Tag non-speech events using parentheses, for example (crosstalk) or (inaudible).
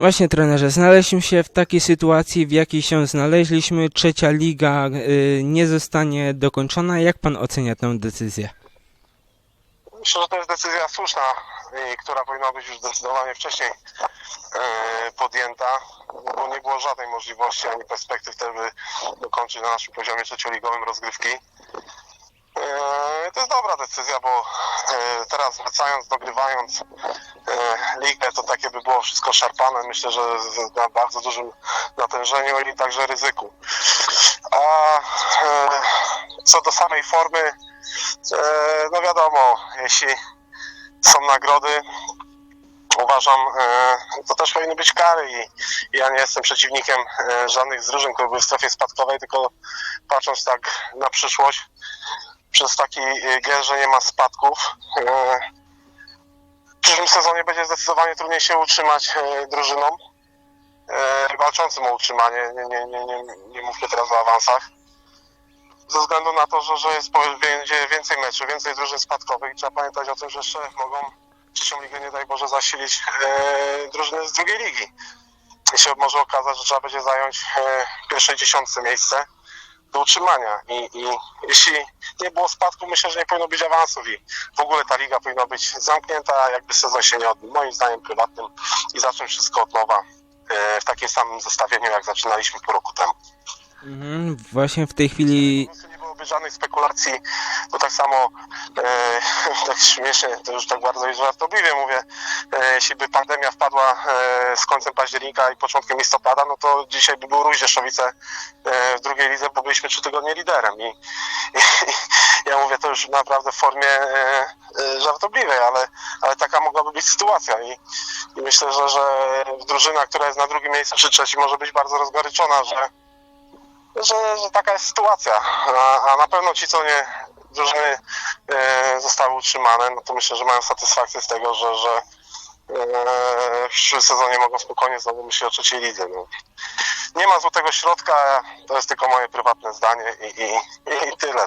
Właśnie trenerze, znaleźliśmy się w takiej sytuacji, w jakiej się znaleźliśmy. Trzecia liga y, nie zostanie dokończona. Jak pan ocenia tę decyzję? Myślę, że to jest decyzja słuszna i która powinna być już zdecydowanie wcześniej e, podjęta, bo nie było żadnej możliwości ani perspektyw, żeby dokończyć na naszym poziomie trzecioligowym rozgrywki. E, To jest dobra decyzja, bo teraz wracając, dogrywając e, ligę, to takie by było wszystko szarpane. Myślę, że na bardzo dużym natężeniu i także ryzyku. A e, co do samej formy, E, No wiadomo, jeśli są nagrody, uważam, e, to też powinny być kary i ja nie jestem przeciwnikiem e, żadnych z drużyn, które były w strefie spadkowej, tylko patrząc tak na przyszłość, przez taki e, gest, że nie ma spadków, e, w przyszłym sezonie będzie zdecydowanie trudniej się utrzymać e, drużynom e, walczącym o utrzymanie, nie, nie, nie, nie, nie mówmy teraz o awansach. Ze względu na to, że, że jest, będzie więcej meczów, więcej drużyn spadkowych i trzeba pamiętać o tym, że jeszcze mogą trzecią ligę, nie daj Boże, zasilić drużyny z drugiej ligi. I się może okazać, że trzeba będzie zająć e, pierwszej dziesiątce miejsce do utrzymania. I, I jeśli nie było spadku, myślę, że nie powinno być awansów i w ogóle ta liga powinna być zamknięta, jakby sezon się nie odbył, moim zdaniem prywatnym i zacząć wszystko od nowa e, w takim samym zestawieniu, jak zaczynaliśmy pół roku temu. Mhm, właśnie w tej chwili Po byłoby żadnych spekulacji, bo tak samo e, (laughs) tak śmiesznie, to już tak bardzo już żartobliwie mówię, jeśli by pandemia wpadła e, z końcem października i początkiem listopada, no to dzisiaj by był Rój Rzeszowice e, w drugiej lidze, bo byliśmy trzy tygodnie liderem i, i, ja mówię to już naprawdę w formie e, żartobliwej, ale, ale taka mogłaby być sytuacja i, i myślę, że, że drużyna, która jest na drugim miejscu czy trzecim może być bardzo rozgoryczona, że że, że taka jest sytuacja. A, a na pewno ci, co nie drużyny zostały utrzymane, no to myślę, że mają satysfakcję z tego, że, że w przyszłym sezonie mogą spokojnie znowu myśleć o trzeciej lidze. No. Nie ma złotego środka, to jest tylko moje prywatne zdanie i, i, i tyle.